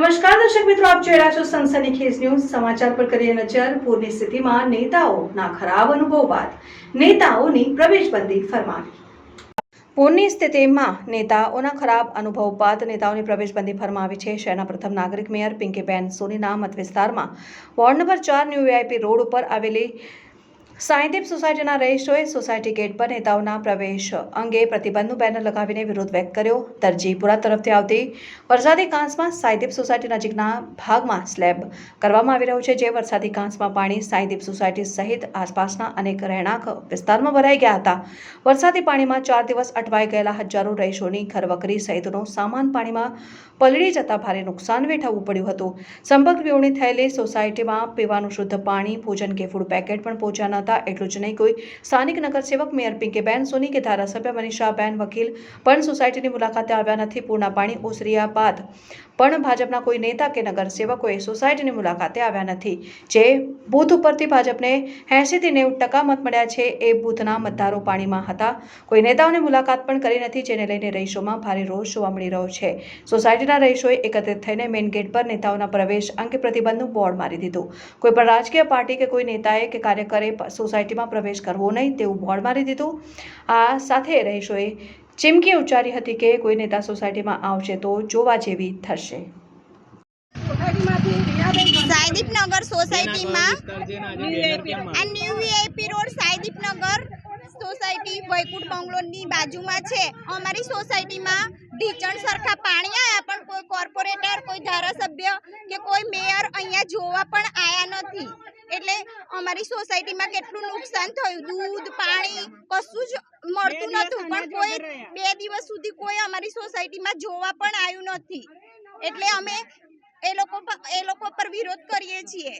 નમસ્કાર દર્શક મિત્રો, આપ જોઈ રહ્યા છો સનસનીખેજ ન્યૂઝ. સમાચાર પર કરીએ નજર. પૂરની સ્થિતિમાં નેતાઓના ખરાબ અનુભવ બાદ નેતાઓની પ્રવેશબંધી ફરમાવી. પૂરની સ્થિતિમાં નેતાઓના ખરાબ અનુભવ બાદ નેતાઓની પ્રવેશબંધી ફરમાવી છે. શહેરના પ્રથમ નાગરિક મેયર પિંકીબેન સોનીના મત વિસ્તારમાં વોર્ડ નંબર ચાર ન્યૂ વીઆઈપી રોડ ઉપર આવેલી સાંઈદીપ સોસાયટીના રહીશોએ સોસાયટી ગેટ પર નેતાઓના પ્રવેશ અંગે પ્રતિબંધનું બેનર લગાવીને વિરોધ વ્યક્ત કર્યો. દરજીપુરા તરફથી આવતી વરસાદી કાંસમાં સાંઈદીપ સોસાયટી નજીકના ભાગમાં સ્લેબ કરવામાં આવી રહ્યો છે, જે વરસાદી કાંસમાં પાણી સાંઈદીપ સોસાયટી સહિત આસપાસના અનેક રહેણાંક વિસ્તારમાં ભરાઈ ગયા હતા. વરસાદી પાણીમાં ચાર દિવસ અટવાઈ ગયેલા હજારો રહીશોની ઘરવકરી સહિતનો સામાન પાણીમાં પલળી જતા ભારે નુકસાન વેઠવવું પડ્યું હતું. સંપર્ક વિવણી થયેલી સોસાયટીમાં પીવાનું શુદ્ધ પાણી, ભોજન કે ફૂડ પેકેટ પણ પહોંચ્યા ન હતા એટલું જ નહીં. કોઈ સ્થાનિક નગરસેવક મેયર પિંકીબેન, સોની કે ધારાસભ્ય મનીષાબેન, વકીલ પણ સોસાયટીની મુલાકાતે આવ્યા નથી. પૂરના પાણી ઓસર્યા બાદ પણ ભાજપના કોઈ નેતા કે નગરસેવકોએ સોસાયટીની મુલાકાતે આવ્યા નથી. જે બૂથ ઉપરથી ભાજપને એંશીથી નેવું ટકા મત મળ્યા છે, એ બૂથના મતદારો પાણીમાં હતા. કોઈ નેતાઓની મુલાકાત પણ કરી નથી, જેને લઈને રહીશોમાં ભારે રોષ જોવા મળી રહ્યો છે. સોસાયટીના રહીશોએ એકત્રિત થઈને મેઇન ગેટ પર નેતાઓના પ્રવેશ અંગે પ્રતિબંધનું બોર્ડ મારી દીધું. કોઈ પણ રાજકીય પાર્ટી કે કોઈ નેતાએ કે કાર્યકરે સોસાયટીમાં પ્રવેશ કરવો નહીં તેવું બોર્ડ મારી દીધું. આ સાથે રહીશોએ ચીમકી ઉચ્ચારી હતી કે કોઈ નેતા સોસાયટીમાં આવશે તો જોવા જેવી થશે. સાયદીપનગર સોસાયટીમાં આ new VIP road Saideepnagar society Vaikunth બંગલોની બાજુમાં છે. અમારી સોસાયટીમાં ઢીચણ સરખા પાણી આવ્યા પણ કોઈ કોર્પોરેટર કોઈ ધારાસભ્ય કે કોઈ મેયર અહીંયા જોવા પણ આવ્યા નથી. એટલે અમારી સોસાયટીમાં કેટલું નુકસાન થયું? દૂધ પાણી કશું જ મળતું નતું પણ કોઈ બે દિવસ સુધી કોઈ અમારી સોસાયટીમાં જોવા પણ આવ્યું નથી. એટલે અમે એ લોકો પર- એ લોકો પર વિરોધ કરીએ છીએ.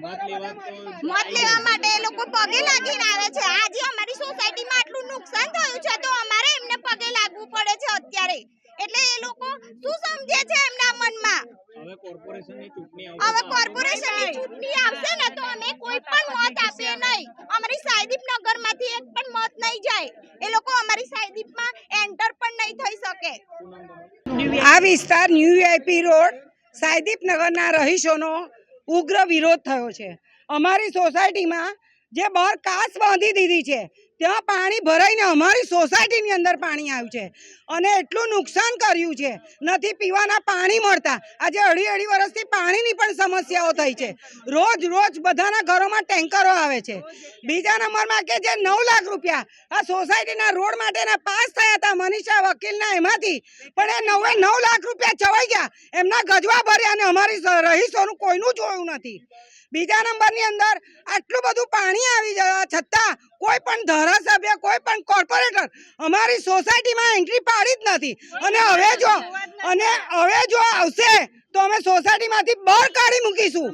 મત લેવા માટે એ લોકો પગે લાગીને આવે છે. આજે અમારી સોસાયટીમાં આટલું નુકસાન થયું છે તો અમારે એમને પગે લાગવું પડે છે અત્યારે એટલે એ લોકો શું સમજે છે એમના મનમાં હવે કોર્પોરેશનની ચૂંટણી હવે આવશે કોર્પોરેશનની ચૂંટણી આવશે ને તો અમે કોઈ પણ મત આપીએ નહીં. અમારી સાયદીપ નગરમાંથી એક પણ મત નહીં જાય. એ લોકો અમારી સાયદીપમાં એન્ટર પણ નહીં થઈ શકે. આ વિસ્તાર ન્યૂ વીઆઈપી રોડ સાયદીપ નગરના રહીશોનો ઉગ્ર વિરોધ થયો છે. અમારી સોસાયટીમાં જે બહાર કાચ બાંધી દીધી છે ત્યાં પાણી ભરાઈને અમારી સોસાયટીની અંદર પાણી આવ્યું છે. અને એટલું નુકસાન કર્યું છે. નથી પીવાના પાણી મળતા. આજે અઢી અઢી વર્ષથી પાણીની પણ સમસ્યાઓ થઈ છે. રોજ રોજ બધાના ઘરોમાં ટેન્કરો આવે છે. બીજા નંબરમાં કે જે નવ લાખ રૂપિયા આ સોસાયટીના રોડ માટેના પાસ થયા હતા મનીષા વકીલના એમાંથી. પણ એ નવે નવ લાખ રૂપિયા ચવાઈ ગયા. એમના ગજવા ભર્યા અને અમારી રહીશોનું કોઈનું જોયું નથી. બીજા નંબરની અંદર આટલું બધું પાણી આવી જવા છતાં કોઈ પણ ધારાસભ્ય કોઈ પણ કોર્પોરેટર અમારી સોસાયટીમાં એન્ટ્રી પાડી જ નથી. અને હવે જો અને હવે જો આવશે તો અમે સોસાયટીમાંથી બહાર કાઢી મૂકીશું.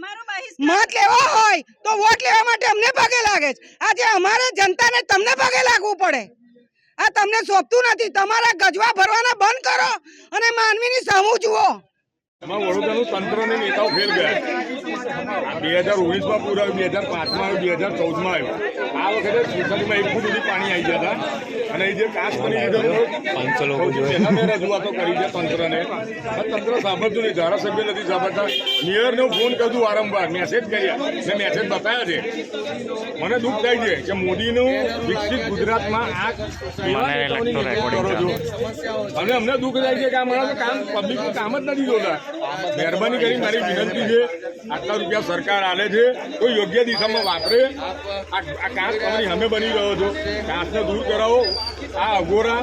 મત લેવો હોય તો વોટ લેવા માટે અમને પગે લાગે છે. આજે અમારે જનતાને તમને પગે લાગવું પડે. આ તમને સોંપતું નથી. તમારા ગજવા ભરવાના બંધ કરો અને માનવીની સમૂહ જુઓ. એમાં વડોદરાનું તંત્રને નેતાઓ ફેલ ગયા. બે હજાર ઓગણીસમાં પૂર આવ્યું બે હજાર પાંચમાં આવ્યું બે હજાર ચૌદમાં આવ્યું. આ વખતે સોસાયટીમાં એક ફૂટ સુધી પાણી આવી ગયા હતા. અને એ જે કાચ બની લીધો મેં રજૂઆતો કરી છે તંત્રને. તંત્ર સાંભળતું નહીં. ધારાસભ્ય નથી સાંભળતા. મેયરને હું ફોન કરું વારંવાર મેસેજ કર્યા. મેં મેસેજ બતાવ્યા છે. મને દુઃખ થાય છે કે મોદીનું વિકસિત ગુજરાતમાં આ કરો છો. અને અમને દુઃખ થાય છે કે આ માણસો કામ પબ્લિકનું કામ જ નથી જોતા. મહેરબાની કરી મારી વિનંતી છે આટલા રૂપિયા સરકાર આલે છે કોઈ યોગ્ય દિશામાં વાપરે. આ કાંસ તમારી હમે બની રહ્યો છો. કાંસને દૂર કરાવો. આ અઘોરા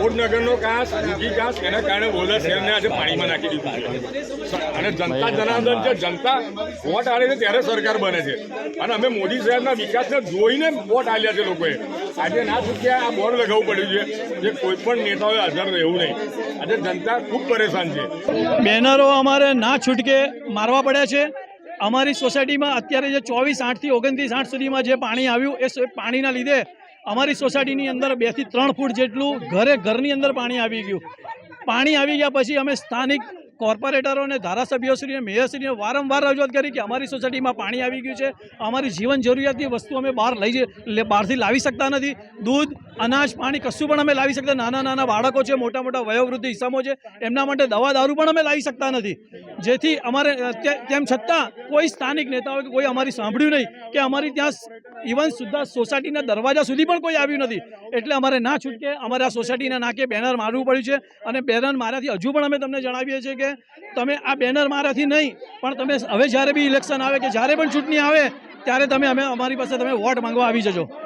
ઓડનગરનો કાંસ બીજી કાંસ એના કારણે વડોદરા શહેરને આજે પાણીમાં નાખી દીધું છે. અને જનતા જનાર્દન છે જનતા વોટ આવે છે ત્યારે સરકાર બને છે. અને અમે મોદી સાહેબના વિકાસને જોઈને વોટ આવ્યા છે લોકોએ. આજે ના ચૂક્યા આ બોર્ડ લગાવવું પડ્યું છે. જે કોઈ પણ નેતાઓએ હાજર રહેવું નહીં. આજે જનતા ખૂબ પરેશાન છે. બેનરો અમારે ના છૂટકે મારવા પડ્યા છે. અમારી સોસાયટીમાં અત્યારે જે ચોવીસ આઠથી ઓગણત્રીસ આઠ સુધીમાં જે પાણી આવ્યું એ પાણીના લીધે અમારી સોસાયટીની અંદર બેથી ત્રણ ફૂટ જેટલું ઘરે ઘરની અંદર પાણી આવી ગયું. પાણી આવી ગયા પછી અમે સ્થાનિક કોર્પોરેટરો અને ધારાસભ્યોશ્રી અને મેયરશ્રીને વારંવાર રજૂઆત કરી કે અમારી સોસાયટીમાં પાણી આવી ગયું છે, અમારી જીવન જરૂરિયાતની વસ્તુ અમે બહાર લઈ બહારથી લાવી શકતા નથી. દૂધ, અનાજ, પાણી કશું પણ અમે લાવી શકતા, નાના નાના બાળકો છે, મોટા મોટા વયોવૃદ્ધ ઇસમો છે, એમના માટે દવા, દારૂ પણ અમે લાવી શકતા નથી. જેથી અમારે તેમ છતાં કોઈ સ્થાનિક નેતાઓ કોઈ અમારી સાંભળ્યું નહીં કે અમારી ત્યાં ઇવન સુધા સોસાયટીના દરવાજા સુધી પણ કોઈ આવ્યું નથી. એટલે અમારે ના છૂટકે અમારે આ સોસાયટીના નાકે બેનર મારવું પડ્યું છે અને બેનર માર્યાથી હજુ પણ અમે તમને જણાવીએ છીએ કે તમે આ બેનર મારાથી નહીં, પણ તમે હવે જ્યારે બી ઇલેક્શન આવે કે જ્યારે પણ ચૂંટણી આવે, ત્યારે તમે અમે અમારી પાસે તમે વોટ માંગવા આવી જજો.